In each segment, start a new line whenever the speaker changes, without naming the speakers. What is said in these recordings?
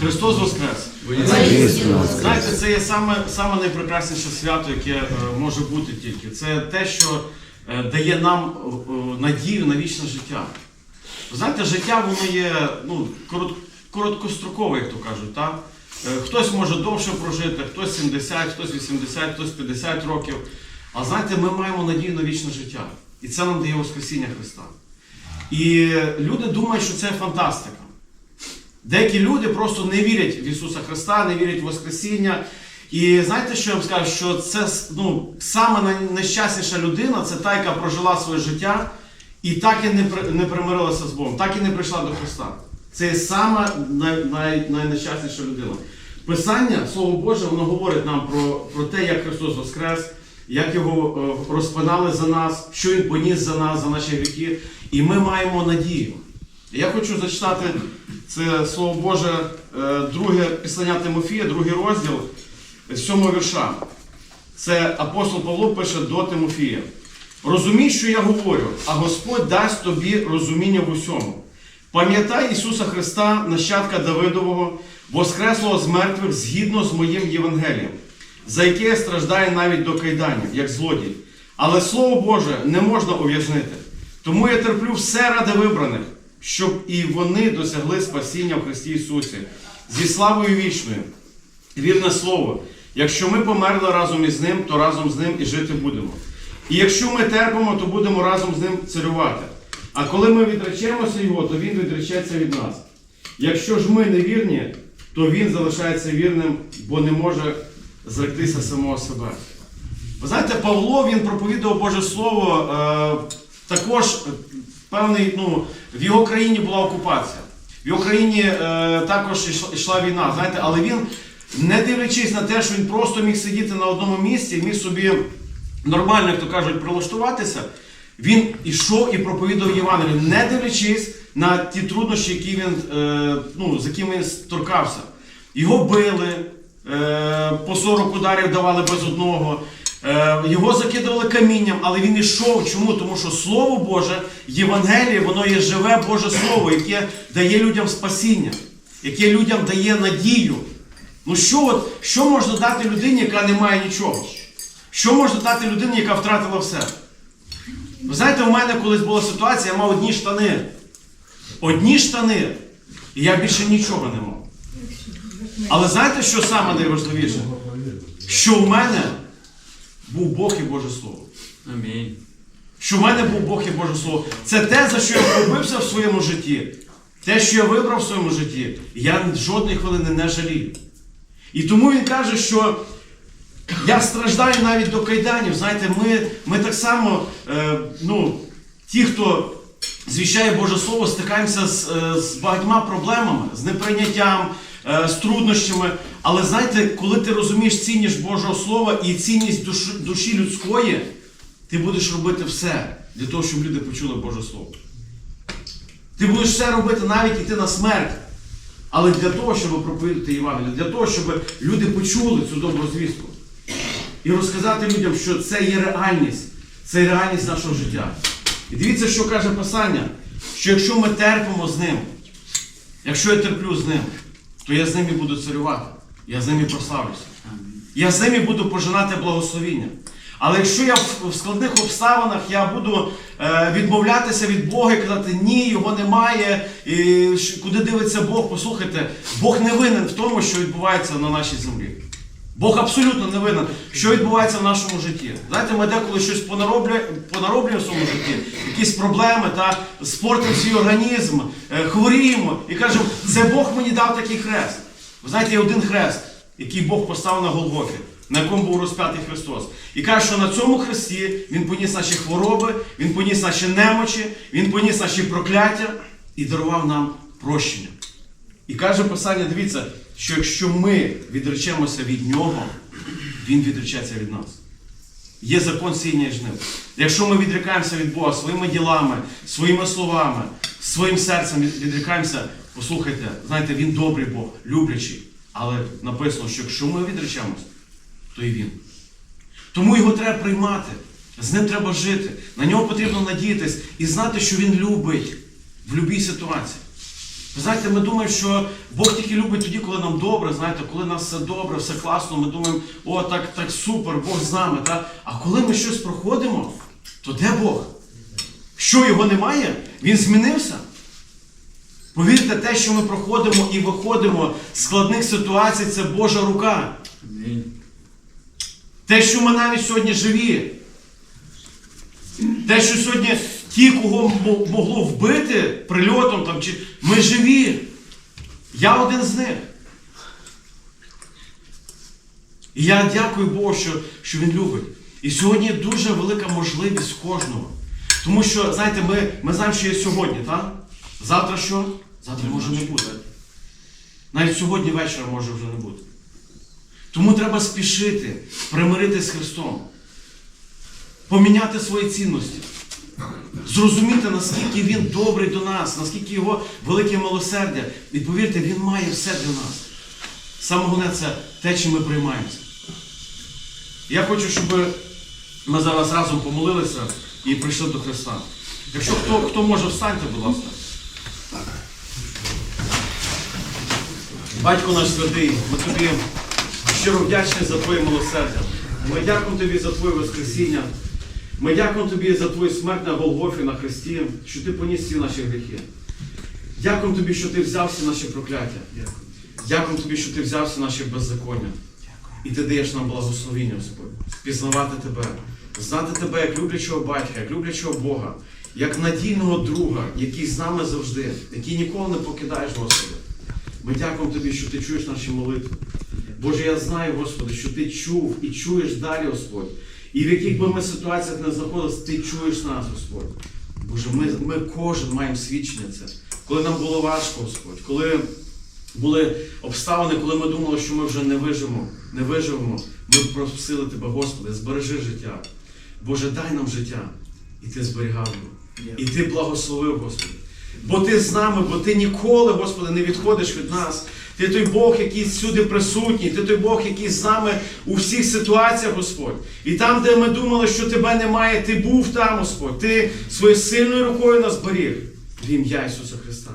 Христос Воскрес! Знаєте, це є саме, саме найпрекрасніше свято, яке е, може бути тільки. Це те, що е, дає нам е, надію на вічне життя. Ви Знаєте, життя воно є ну, корот, короткострокове, як то кажуть. Так? Е, Хтось може довше прожити, хтось 70, хтось 80, хтось 50 років. А знаєте, ми маємо надію на вічне життя. І це нам дає Воскресіння Христа. І люди думають, що це фантастика. Деякі люди просто не вірять в Ісуса Христа, не вірять в Воскресіння. І знаєте, що я вам скажу? Що це ну, саме най- найщасніша людина це та, яка прожила своє життя і так і не, не примирилася з Богом, так і не прийшла до Христа. Це сама най, най, найнещасніша людина. Писання, Слово Боже, воно говорить нам про, про те, як Христос Воскрес, як його е, розпинали за нас, що Він поніс за нас, за наші гріхи. І ми маємо надію. Я хочу зачитати це Слово Боже, е, друге післання Тимофія, другий розділ сьомого вірша. Це апостол Павло пише до Тимофія. Розумій, що я говорю, а Господь дасть тобі розуміння в усьому. Пам'ятай Ісуса Христа, нащадка Давидового, воскреслого з мертвих згідно з моїм Євангелієм, за яке я страждаю навіть до кайданів, як злодій. Але Слово Боже не можна ув'язнити. Тому я терплю все ради вибраних, щоб і вони досягли спасіння в Христі Ісусі зі славою вічною. Вірне слово. Якщо ми померли разом із ним, то разом з ним і жити будемо. І якщо ми терпимо, то будемо разом з ним царювати. А коли ми відречемося його, то він відречеться від нас. Якщо ж ми не вірні, то він залишається вірним, бо не може зректися самого себе. Ви знаєте, Павло він проповідував Боже Слово. Е, також певний, ну, в його країні була окупація. В його країні е, також йшла, війна. Знаєте, але він, не дивлячись на те, що він просто міг сидіти на одному місці, міг собі нормально, як то кажуть, прилаштуватися, він ішов і проповідував Євангелію, не дивлячись на ті труднощі, які він, е, ну, з якими він торкався. Його били, е, по 40 ударів давали без одного. Е, Його закидували камінням, але він ішов. Чому? Тому що Слово Боже, Євангеліє, воно є живе Боже Слово, яке дає людям спасіння, яке людям дає надію. Ну що, от, що можна дати людині, яка не має нічого? Що можна дати людині, яка втратила все? Ви знаєте, у мене колись була ситуація, я мав одні штани. Одні штани. І я більше нічого не мав. Але знаєте, що саме найважливіше? Що в мене був Бог і Боже Слово.
Амінь.
Що в мене був Бог і Боже Слово. Це те, за що я пробився в своєму житті. Те, що я вибрав в своєму житті, я жодної хвилини не жалію. І тому він каже, що я страждаю навіть до кайданів. Знаєте, ми, ми так само, е, ну, ті, хто звіщає Боже Слово, стикаємося з, е, з багатьма проблемами, з неприйняттям, з труднощами. Але знаєте, коли ти розумієш цінність Божого Слова і цінність душі, душі людської, ти будеш робити все для того, щоб люди почули Боже Слово. Ти будеш все робити, навіть йти на смерть. Але для того, щоб проповідати Євангелію, для того, щоб люди почули цю добру звістку. І розказати людям, що це є реальність, це є реальність нашого життя. І дивіться, що каже Писання, що якщо ми терпимо з ним, якщо я терплю з ним, то я з ними буду царювати, я з ними прославлюся. Я з ними буду пожинати благословіння. Але якщо я в складних обставинах я буду е, відмовлятися від Бога і казати, ні, його немає, і куди дивиться Бог, послухайте, Бог не винен в тому, що відбувається на нашій землі. Бог абсолютно не винен, що відбувається в нашому житті. Знаєте, ми деколи щось понароблюємо, в своєму житті, якісь проблеми, та спортимо свій організм, е, хворіємо і кажемо, це Бог мені дав такий хрест. Ви знаєте, є один хрест, який Бог поставив на Голгофі, на якому був розп'ятий Христос. І каже, що на цьому хресті Він поніс наші хвороби, Він поніс наші немочі, Він поніс наші прокляття і дарував нам прощення. І каже Писання, дивіться, що якщо ми відречемося від нього, він відречеться від нас. Є закон сіння і жнив. Якщо ми відрікаємося від Бога своїми ділами, своїми словами, своїм серцем від- відрікаємося, послухайте, знаєте, він добрий Бог, люблячий. Але написано, що якщо ми відречемося, то і він. Тому його треба приймати, з ним треба жити, на нього потрібно надіятись і знати, що він любить в будь-якій ситуації. Ви знаєте, ми думаємо, що Бог тільки любить тоді, коли нам добре, знаєте, коли нас все добре, все класно, ми думаємо, о, так, так супер, Бог з нами. Та? А коли ми щось проходимо, то де Бог? Що його немає? Він змінився? Повірте, те, що ми проходимо і виходимо з складних ситуацій, це Божа рука. Те, що ми навіть сьогодні живі. Те, що сьогодні ті, кого могло вбити прильотом, там, чи... ми живі. Я один з них. І я дякую Богу, що, що Він любить. І сьогодні дуже велика можливість кожного. Тому що, знаєте, ми, ми знаємо, що є сьогодні, так? Завтра що? Завтра може не бути. Навіть сьогодні вечора може вже не бути. Тому треба спішити, примиритись з Христом, поміняти свої цінності, зрозуміти, наскільки Він добрий до нас, наскільки Його велике милосердя. І повірте, Він має все для нас. Саме головне це те, чим ми приймаємося. Я хочу, щоб ми зараз разом помолилися і прийшли до Христа. Якщо хто, хто може, встаньте, будь ласка. Батько наш святий, ми тобі щиро вдячні за Твоє милосердя. Ми дякуємо Тобі за Твоє Воскресіння. Ми дякуємо Тобі за Твою смерть на Голгофі, на Христі, що Ти поніс всі наші гріхи. Дякуємо Тобі, що Ти взяв всі наші прокляття. Дякуємо Тобі, що Ти взяв всі наші беззаконня. І Ти даєш нам благословіння, Господь, пізнавати Тебе, знати Тебе як люблячого батька, як люблячого Бога, як надійного друга, який з нами завжди, який ніколи не покидаєш, Господи. Ми дякуємо Тобі, що Ти чуєш наші молитви. Боже, я знаю, Господи, що Ти чув і чуєш далі, Господь. І в яких би ми ситуаціях не знаходилися, Ти чуєш нас, Господь. Боже, ми, ми кожен маємо свідчення це. Коли нам було важко, Господь, коли були обставини, коли ми думали, що ми вже не виживемо, не виживемо, ми просили Тебе, Господи, збережи життя. Боже, дай нам життя. І Ти зберігав його. І Ти благословив, Господи. Бо Ти з нами, бо Ти ніколи, Господи, не відходиш від нас. Ти той Бог, який всюди присутній, ти той Бог, який з нами у всіх ситуаціях, Господь. І там, де ми думали, що тебе немає, ти був там, Господь. Ти своєю сильною рукою нас беріг. В ім'я Ісуса Христа.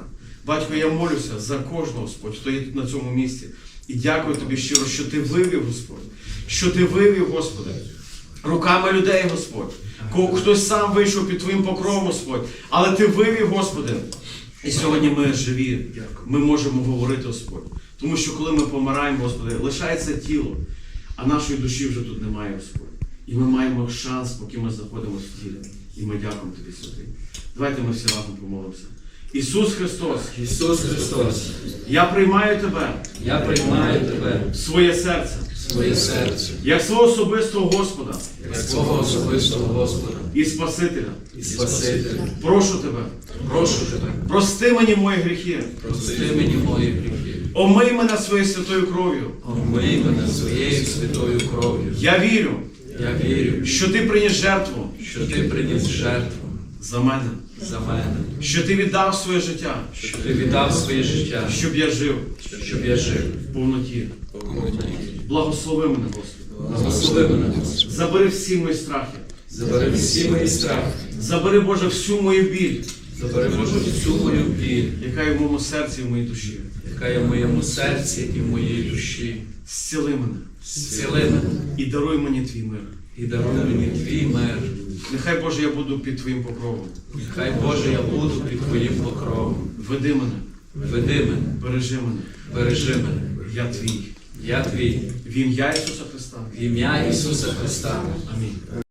Батько, я молюся за кожного, Господь, хто є тут на цьому місці. І дякую тобі щиро, що ти вивів, Господь. Що ти вивів, Господи, руками людей, Господь. Хтось сам вийшов під Твоїм покровом, Господь. Але ти вивів, Господи. І сьогодні ми живі. Ми можемо говорити, Господь. Тому що коли ми помираємо, Господи, лишається тіло, а нашої душі вже тут немає, Господь. І ми маємо шанс, поки ми знаходимося в тілі. І ми дякуємо Тобі, Святий. Давайте ми всі разом помолимося. Ісус Христос,
Ісус Христос,
я приймаю Тебе
я приймаю тебе
своє серце,
своє серце,
як свого особистого Господа
як свого особистого Господа
і Спасителя.
і Спасителя.
Прошу Тебе,
Прошу тебе,
прости мені мої гріхи,
прости мені мої гріхи,
омий мене своєю святою кров'ю.
омий мене своєю святою кров'ю.
Я вірю,
Я вірю,
що Ти приніс жертву
що ти приніс жертву
за мене,
за мене,
що Ти віддав своє життя,
що ти віддав своє життя,
щоб я жив
щоб я жив.
в повноті. Благослови мене, Господи.
Благослови мене,
Забери всі мої страхи.
забери всі мої страхи,
Забери, Боже, всю мою біль,
забери Боже всю мою біль,
яка є в моєму серці і в моїй душі.
яка є в моєму серці і в моїй душі.
Зціли мене
Зціли мене
і даруй мені твій мир.
і даруй мені твій мир.
Нехай, Боже, я буду під Твоїм покровом.
Хай Боже, я буду під Твоїм покровом.
Веди мене,
Веди мене,
бережи мене.
бережи мене.
Я твій.
Я твій.
В ім'я Ісуса Христа.
В ім'я Ісуса Христа.
Амінь.